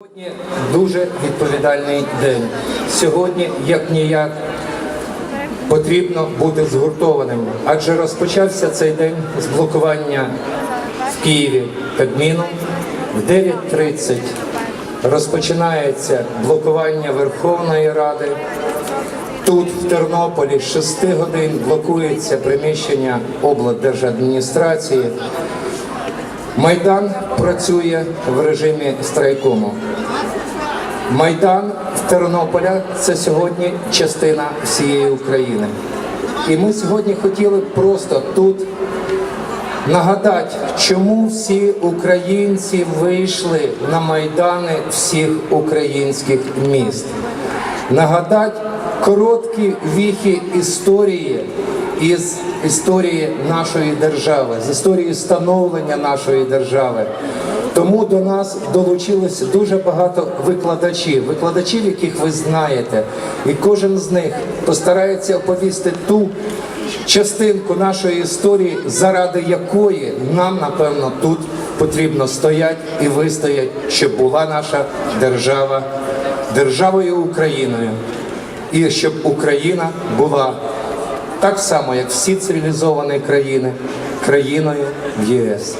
Сьогодні дуже відповідальний день. Сьогодні, як ніяк, потрібно бути згуртованим, адже розпочався цей день з блокування в Києві Кабміну. В 9.30 розпочинається блокування Верховної Ради. Тут, в Тернополі, з 6 годин блокується приміщення облдержадміністрації. Майдан працює в режимі страйкому. Майдан Тернополя це сьогодні частина всієї України. І ми сьогодні хотіли просто тут нагадати, чому всі українці вийшли на майдани всіх українських міст. Нагадати короткі віхи історії із історії нашої держави, з історії становлення нашої держави. Тому до нас долучилось дуже багато викладачів, викладачів, яких ви знаєте, і кожен з них постарається оповісти ту частинку нашої історії, заради якої нам, напевно, тут потрібно стояти і вистояти, щоб була наша держава державою Україною, і щоб Україна була так само, як всі цивілізовані країни, країною в ЄС.